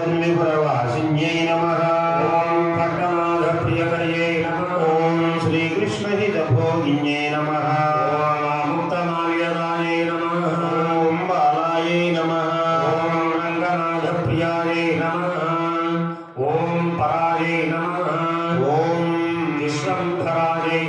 ధన్విపురవాసిన్యై నమః ఓం పట్టనాథ ప్రియకర్యై నమః ఓం శ్రీకృష్ణహితభోగిన్యై నమః ఓం ముక్తమాల్యదాయై నమః ఓం బాలాయై నమః ఓం రంగనాథ ప్రియాయై నమః ఓం పరాయై నమః ఓం విశ్వంభరాయై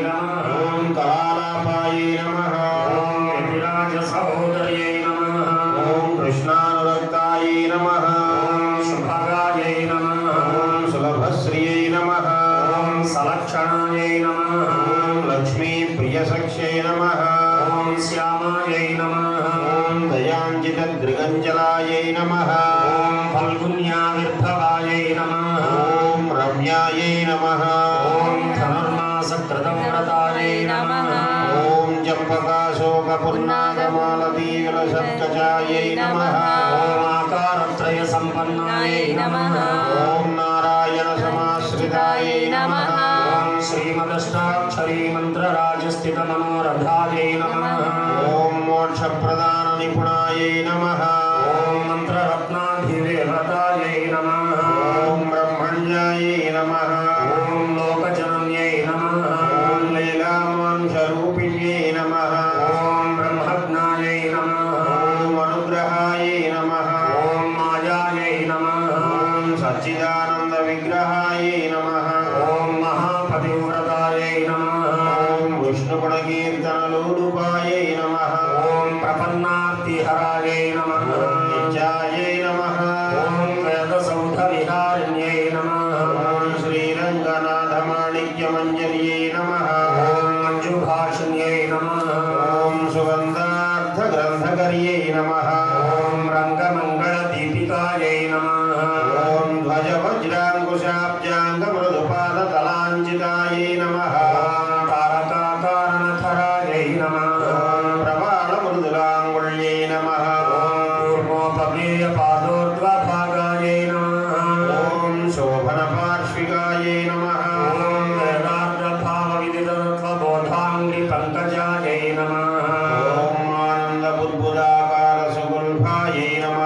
సులభశ్రియై నమః ఓం సలక్షణాయై నమః ఓం లక్ష్మీప్రియసఖ్యై నమః ఓం శ్యామాయై నమః ఓం దయాంజితదృగంజలాయై నమః ఓం ఫల్గున్యావిర్భవాయై నమః ఓం రమ్యాయై నమః ఓం ధనుర్మాసకృతం వ్రతాయై నమః ఓం చంపకాశోకపుర్నాగమాలతీవిలసత్కజాయై నమః ఓం ఆకారత్రయ సంపన్నాయై నమః ఓం నారాయణ సమాశ్రితాయై నమః. ఓం శ్రీమదష్టాక్షరీ మంత్రరాజస్థిత మనోరథాయై నమః. ఓం మోక్షప్రదాన నిపుణాయై నమః. విష్ణుగుణకీర్తనలోలుపాయై నమః. ఓం ప్రపన్నార్తిహరాయై నమః. నిత్యాయై నమః. ఓం వేదసౌధవిహారిణ్యై నమః. ఓం శ్రీరంగనాథమాణిక్యమంజర్యై నమః. ఓం మంజుభాషిణ్యై నమః. ఓం సుగంధార్థగ్రంథకర్యై నమః. ఓం రంగమంగళదీపికాయై నమః. గౌరీ పంకజాయై నమ ఆనందబుర్బుదాకార సుగుల్భాయై నమ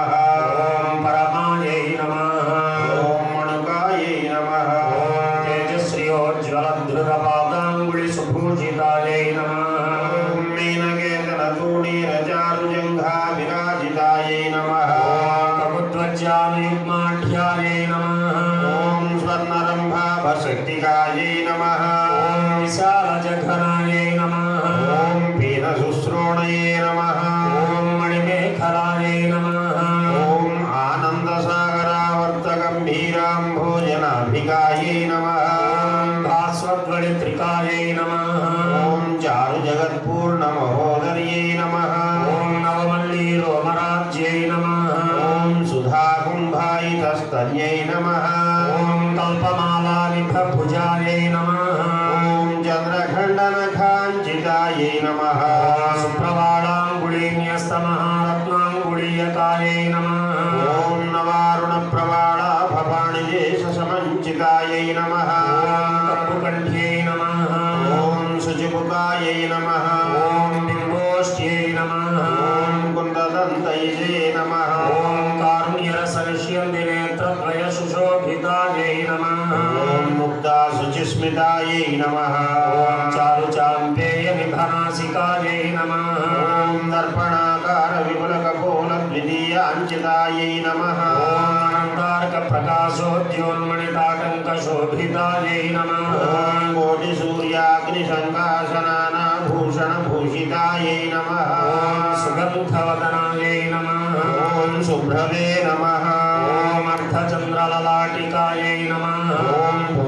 పరమాయై నమ మణుకాయై నమ తేజశ్రియోజ్వలధృతపాదాంగుళి సుభూషితాయై నమ మీనకేతనూణీరచారుజంఘా విరాజితాయై నమ కముధ్వజానుయుగ్మాఢ్యాయై నమ స్వర్ణరంభాభశక్తికాయై నమ విశాలజఘనా పీనశుశ్రోణయే నమః. ఓం మణిమేఖలాయై నమః. ఓం ఆనందసాగరావర్తగంభీరాంభోజనాభికాయై నమః. ఓం భాస్వద్వళిత్రికాయై నమః. ఓం చారు జగత్పూర్ణమహోదర్యై నమః. ఓం నవమల్లీరోమరాజ్యై నమః. ఓం సుధాకుంభాయితస్తన్యై నమః. ఓం కల్పమాలానిభభుజాయై నమః. ఓం చంద్రఖండనఖాంచితాయై నమః సుప్రవాళాంగుళీన్యస్తమహారత్నాంగుళీయకాయై నమః ఓం నవారుణప్రవాళాభపాణిదేశసమంచితాయై నమః కప్పుకంఠ్యై నమః ఓం శుచిముఖాయై నమః ఓం బింబోష్ట్యై నమః ఓం కుందదంతైజే నమః ఓం కారుణ్యరసవిష్యందినేత్రద్వయ శుచిస్మితాయై నమః ఓం చారు చాంపేయ నిభనాసికాయై నమః ఓం దర్పణాకార విపులకపోల ద్వితీయాంచితాయై నమః ఓం అనంతార్క ప్రకాశోద్యోన్మణితాటంక శోభితాయై నమః ఓం కోటి సూర్యాగ్ని సంకాసనానాభూషణ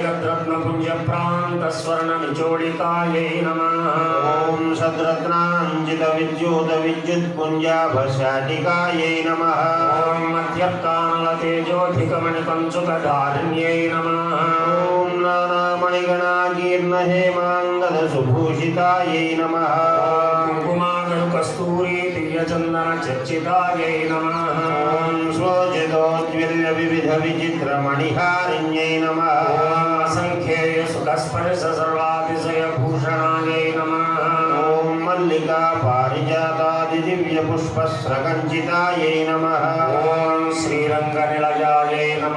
ఓం సౌందర్య సీమాయై నమః ఓం విలసత్కస్తూరీ తిలకోజ్వలాయై నమః ఓం ధగద్ధగాయమానోద్యోన్మణి శ్రీమంతభూషణాయై నమః నీలచందన చర్చితాయై నమ శోజితోజ్వల్య వివిధ విచిత్ర మణిహారిణ్యై నమ సంఖ్యేయ సుఖస్పర్శ సర్వాతిశయ భూషణాయై నమ ఓం మల్లికా పారిజాతాది దివ్య పుష్పస్రకంచితాయై నమ శ్రీరంగ నిలయాయై నమ